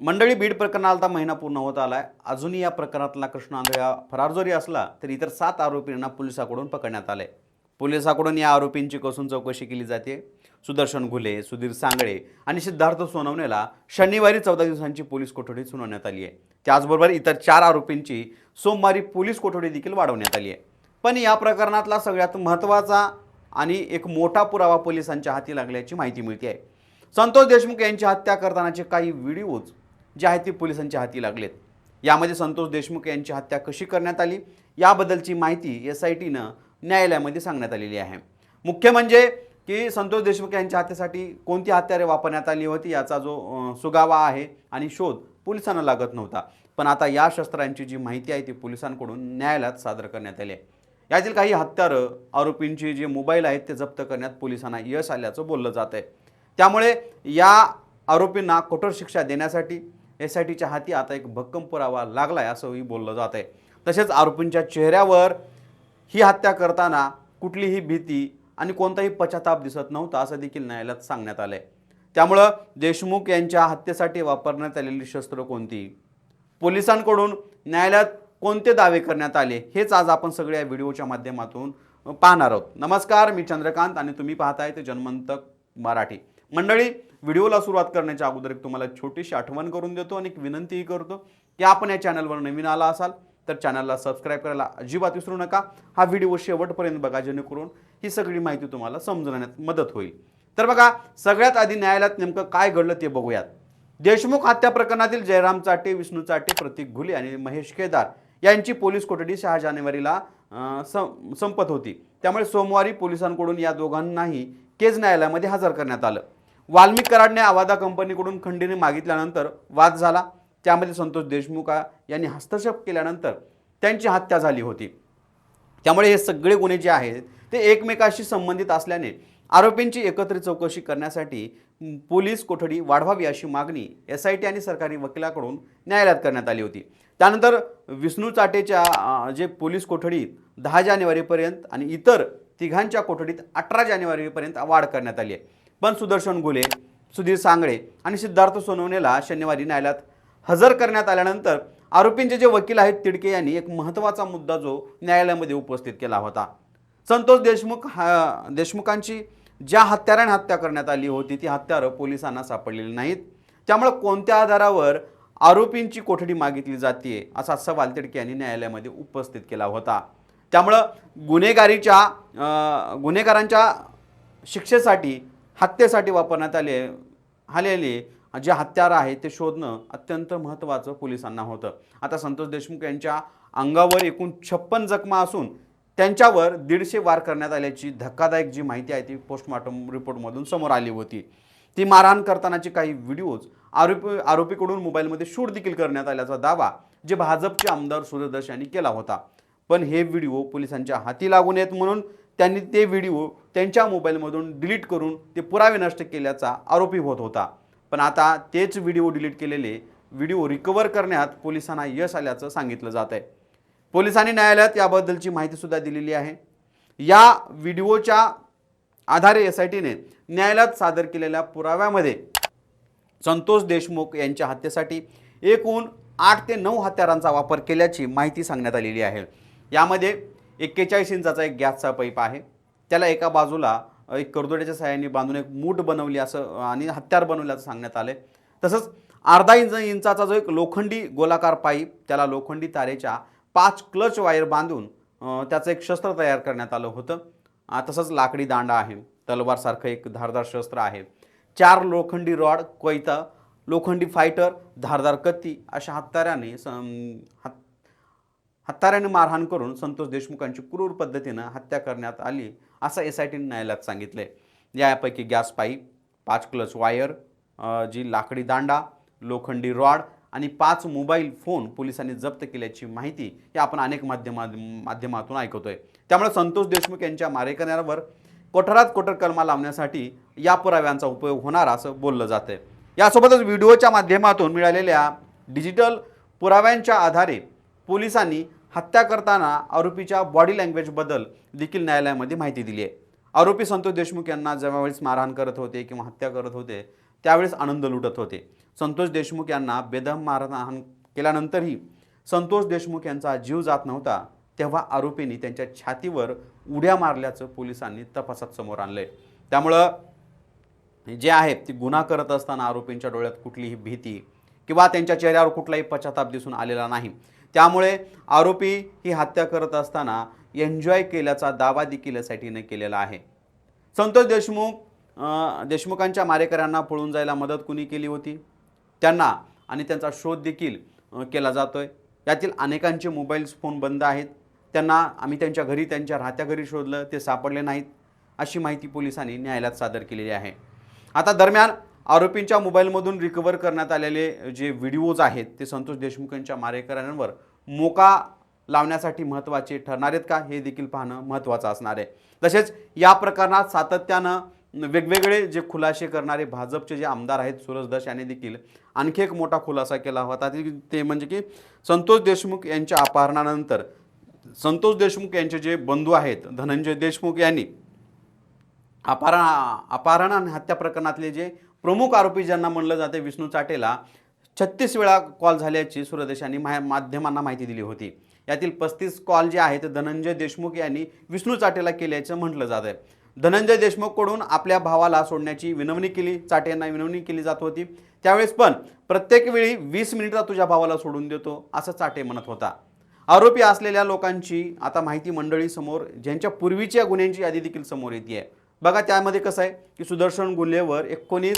मंडळी बीड प्रकरणाला आता महिना पूर्ण होत आलाय. अजूनही या प्रकरणातला कृष्ण आंधळ्या फरार जरी असला तरी इतर सात आरोपींना पोलिसाकडून पकडण्यात आले पोलिसाकडून या आरोपींची कसून चौकशी केली जाते? सुदर्शन घुले सुधीर सांगळे आणि सिद्धार्थ सोनवणेला शनिवारी चौदा दिवसांची पोलीस कोठडी सुनावण्यात आली आहे. त्याचबरोबर इतर चार आरोपींची सोमवारी पोलीस कोठडी देखील वाढवण्यात आली आहे. पण या प्रकरणातला सगळ्यात महत्त्वाचा आणि एक मोठा पुरावा पोलिसांच्या हाती लागल्याची माहिती मिळते आहे. संतोष देशमुख यांची हत्या करतानाचे काही व्हिडिओज जे आहेत ते पोलिसांच्या हाती लागलेत. यामध्ये संतोष देशमुख यांची हत्या कशी करण्यात आली याबद्दलची माहिती एस आय टीनं न्यायालयामध्ये सांगण्यात आलेली आहे. मुख्य म्हणजे की संतोष देशमुख यांच्या हत्येसाठी कोणती हत्यारे वापरण्यात आली होती याचा जो सुगावा आहे आणि शोध पोलिसांना लागत नव्हता. पण आता या शस्त्रांची जी माहिती आहे ती पोलिसांकडून न्यायालयात सादर करण्यात आली आहे. यातील काही हत्यारं आरोपींचे जे मोबाईल आहेत ते जप्त करण्यात पोलिसांना यश आल्याचं बोललं जात आहे त्यामुळे या आरोपींना कठोर शिक्षा देण्यासाठी एस आय टीच्या हाती आता एक भक्कम पुरावा लागला आहे असंही बोललं जात आहे तसेच आरोपींच्या चेहऱ्यावर ही हत्या करताना कुठलीही भीती आणि कोणताही पश्चाताप दिसत नव्हता असं देखील न्यायालयात सांगण्यात आलं आहे त्यामुळं देशमुख यांच्या हत्येसाठी वापरण्यात आलेली शस्त्र कोणती? पोलिसांकडून न्यायालयात कोणते दावे करण्यात आले? हेच आज आपण सगळ्या व्हिडिओच्या माध्यमातून पाहणार आहोत. नमस्कार मी चंद्रकांत आणि तुम्ही पाहताय ते जन्मंतक मराठी. मंडळी व्हिडिओला सुरुवात करण्याच्या अगोदर एक तुम्हाला छोटीशी आठवण करून देतो आणि एक विनंतीही करतो की आपण या चॅनलवर नवीन आला असाल तर चॅनलला सबस्क्राईब करायला अजिबात विसरू नका. हा व्हिडिओ शेवटपर्यंत बघा जेणेकरून ही सगळी माहिती तुम्हाला समजण्यात मदत होईल. तर बघा सगळ्यात आधी न्यायालयात नेमकं काय घडलं ते बघूयात. देशमुख हत्या प्रकरणातील जयराम चाटे विष्णू चाटे प्रतीक घुले आणि महेश केदार यांची पोलीस कोठडी सहा जानेवारीला सं- संपत होती. त्यामुळे सोमवारी पोलिसांकडून या दोघांनाही केज न्यायालयामध्ये हजर करण्यात आलं. वाल्मिक कराडने आवादा कंपनीकडून खंडीने मागितल्यानंतर वाद झाला. त्यामध्ये संतोष देशमुख यांनी हस्तक्षेप केल्यानंतर त्यांची हत्या झाली होती. त्यामुळे हे सगळे गुन्हे जे आहेत ते एकमेकाशी संबंधित असल्याने आरोपींची एकत्रित चौकशी करण्यासाठी पोलीस कोठडी वाढवावी अशी मागणी एस आय टी आणि सरकारी वकिलाकडून न्यायालयात करण्यात आली होती. त्यानंतर विष्णू चाटेच्या जे पोलीस कोठडीत दहा जानेवारीपर्यंत आणि इतर तिघांच्या कोठडीत अठरा जानेवारीपर्यंत वाढ करण्यात आली आहे. पण सुदर्शन गुले सुधीर सांगळे आणि सिद्धार्थ सोनवणेला शनिवारी न्यायालयात हजर करण्यात आल्यानंतर आरोपींचे जे वकील आहेत तिडके यांनी एक महत्त्वाचा मुद्दा जो न्यायालयामध्ये उपस्थित केला होता. संतोष देशमुख हा देशमुखांची ज्या हत्याराने हत्या करण्यात आली होती ती हत्यारं पोलिसांना सापडलेली नाहीत. त्यामुळे कोणत्या आधारावर आरोपींची कोठडी मागितली जाते असा सवाल तिडके यांनी न्यायालयामध्ये उपस्थित केला होता. त्यामुळं गुन्हेगारीच्या गुन्हेगारांच्या शिक्षेसाठी हत्येसाठी वापरण्यात आले आलेले जे हत्यारं आहेत ते शोधणं अत्यंत महत्त्वाचं पोलिसांना होतं. आता संतोष देशमुख यांच्या अंगावर एकूण छप्पन जखमा असून त्यांच्यावर दीडशे वार करण्यात आल्याची धक्कादायक जी माहिती आहे ती पोस्टमॉर्टम रिपोर्टमधून समोर आली होती. ती मारहाण करतानाचे काही व्हिडिओज आरोपी आरोपीकडून मोबाईलमध्ये शूट देखील करण्यात आल्याचा दावा जे भाजपचे आमदार सूर्यदर्श यांनी केला होता. पण हे व्हिडिओ पोलिसांच्या हाती लागू नयेत म्हणून त्यांनी ते व्हिडिओ त्यांच्या मोबाईलमधून डिलीट करून ते पुरावे नष्ट केल्याचा आरोपी होत होता. पण आता तेच व्हिडिओ डिलीट केलेले व्हिडिओ रिकवर करण्यात पोलिसांना यश आल्याचं सांगितलं जात आहे. पोलिसांनी न्यायालयात याबद्दलची माहितीसुद्धा दिलेली आहे. या व्हिडिओच्या आधारे एस आय टीने न्यायालयात सादर केलेल्या पुराव्यामध्ये संतोष देशमुख यांच्या हत्येसाठी एकूण आठ ते नऊ हत्यारांचा वापर केल्याची माहिती सांगण्यात आलेली आहे. यामध्ये एक्केचाळीस इंचाचा एक गॅसचा पाईप आहे. त्याला एका बाजूला एक करदोड्याच्या सहाय्याने बांधून एक मूठ बनवली असं आणि हत्यार बनवल्याचं सांगण्यात आलं तसंच अर्धा इंच इंचाचा जो एक लोखंडी गोलाकार पाईप त्याला लोखंडी तारेच्या पाच क्लच वायर बांधून त्याचं एक शस्त्र तयार करण्यात आलं होतं. तसंच लाकडी दांडा आहे. तलवारसारखं एक धारदार शस्त्र आहे. चार लोखंडी रॉड कोयता लोखंडी फायटर धारदार कत्ती अशा हत्याराने स हत हत्याराने मारहाण करून संतोष देशमुखांची क्रूर पद्धतीनं हत्या करण्यात आली असं एस आय टीने न्यायालयात सांगितलं आहे यापैकी गॅस पाईप पाच क्लच वायर जी लाकडी दांडा लोखंडी रॉड आणि पाच मोबाईल फोन पोलिसांनी जप्त केल्याची माहिती ही आपण अनेक माध्यमा माध्यमातून ऐकतोय. त्यामुळे संतोष देशमुख यांच्या मारेकऱ्यांवर कोठरात कोठर कलमा लावण्यासाठी या पुराव्यांचा उपयोग होणार असं बोललं जातं यासोबतच व्हिडिओच्या माध्यमातून मिळालेल्या डिजिटल पुराव्यांच्या आधारे पोलिसांनी हत्या करताना आरोपीच्या बॉडी लँग्वेजबद्दल देखील न्यायालयामध्ये माहिती दिली आहे. आरोपी संतोष देशमुख यांना ज्यावेळेस मारहाण करत होते किंवा हत्या करत होते त्यावेळेस आनंद लुटत होते. संतोष देशमुख यांना बेदम मारहाण केल्यानंतरही संतोष देशमुख यांचा जीव जात नव्हता तेव्हा आरोपींनी त्यांच्या छातीवर उड्या मारल्याचं पोलिसांनी तपासात समोर आणलंय. त्यामुळं जे आहे ते गुन्हा करत असताना आरोपींच्या डोळ्यात कुठलीही भीती किंवा त्यांच्या चेहऱ्यावर कुठलाही पश्चाताप दिसून आलेला नाही. त्यामुळे आरोपी ही हत्या करत असताना एन्जॉय केल्याचा दावा देखील एस आय टीने केलेला आहे. संतोष देशमुख देशमुखांच्या मारेकऱ्यांना पळून जायला मदत कुणी केली होती? त्यांना आणि त्यांचा शोध देखील केला केला जातोय. यातील अनेकांचे मोबाईल्स फोन बंद आहेत. त्यांना आम्ही त्यांच्या घरी त्यांच्या राहत्या घरी शोधलं ते सापडले नाहीत अशी माहिती पोलिसांनी न्यायालयात सादर केलेली आहे. आता दरम्यान आरोपींच्या मोबाईलमधून रिकवर करण्यात आलेले जे व्हिडिओज आहेत ते संतोष देशमुख यांच्या मारेकऱ्यांवर मोका लावण्यासाठी महत्त्वाचे ठरणार आहेत का? हे देखील पाहणं महत्त्वाचं असणार आहे. तसेच या प्रकरणात सातत्यानं वेगवेगळे जे खुलासे करणारे भाजपचे जे आमदार आहेत सुरज दस यांनी देखील आणखी एक मोठा खुलासा केला होता. ते- ते म्हणजे की संतोष देशमुख यांच्या अपहरणानंतर संतोष देशमुख यांचे जे बंधू आहेत धनंजय देशमुख यांनी अपहरण अपहरण आणि हत्या प्रकरणातले जे प्रमुख आरोपी ज्यांना म्हणलं जाते विष्णू चाटेला छत्तीस वेळा कॉल झाल्याची सुरदेशांनी मा माध्यमांना माहिती दिली होती. यातील पस्तीस कॉल जे आहेत धनंजय देशमुख यांनी विष्णू चाटेला केल्याचं म्हटलं जात आहे. धनंजय देशमुखकडून आपल्या भावाला सोडण्याची विनवणी केली चाटे यांना विनवणी केली जात होती. त्यावेळेस पण प्रत्येक वेळी वीस मिनिटात तुझ्या भावाला सोडून देतो असं चाटे म्हणत होता. आरोपी असलेल्या लोकांची आता माहिती मंडळीसमोर ज्यांच्या पूर्वीच्या गुन्ह्यांची यादी देखील समोर येते आहे बघा त्यामध्ये कसं आहे की सुदर्शन गुल्हेवर एकोणीस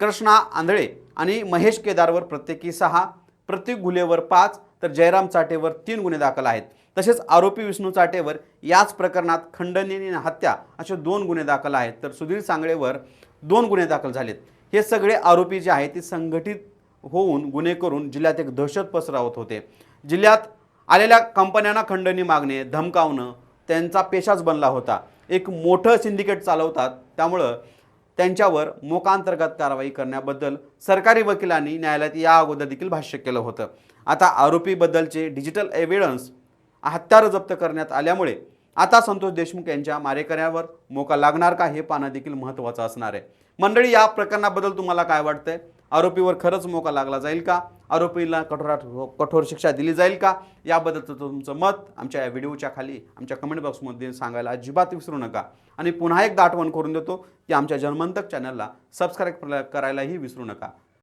कृष्णा आंधळे आणि महेश केदारवर प्रत्येकी सहा प्रत्येक गुल्हेवर पाच तर जयराम चाटेवर तीन गुन्हे दाखल आहेत. तसेच आरोपी विष्णू चाटेवर याच प्रकरणात खंडणी आणि हत्या असे दोन गुन्हे दाखल आहेत. तर सुधीर सांगळेवर दोन गुन्हे दाखल झालेत. हे सगळे आरोपी जे आहेत ते संघटित होऊन गुन्हे करून जिल्ह्यात एक दहशत पसरावत होते. जिल्ह्यात आलेल्या कंपन्यांना खंडणी मागणे धमकावणं त्यांचा पेशाच बनला होता. एक मोठं सिंडिकेट चालवतात. त्यामुळं त्यांच्यावर मोकांतर्गत कारवाई करण्याबद्दल सरकारी वकिलांनी न्यायालयात या अगोदर देखील भाष्य केलं होतं. आता आरोपीबद्दलचे डिजिटल एव्हिडन्स हत्यारं जप्त करण्यात आल्यामुळे आता संतोष देशमुख यांच्या मारेकऱ्यावर मोका लागणार का हे पाहणं देखील महत्त्वाचं असणार आहे. मंडळी या प्रकरणाबद्दल तुम्हाला काय वाटतंय? आरोपीवर खरंच मोका लागला जाईल का? आरोपीला कठोरात कठोर शिक्षा दिली जाईल का? याबद्दलचं तुमचं मत आमच्या या व्हिडिओच्या खाली आमच्या कमेंट बॉक्समध्ये सांगायला अजिबात विसरू नका. आणि पुन्हा एकदा आठवण करून देतो की आमच्या जनमंतक चॅनलला सबस्क्राईब करायलाही विसरू नका.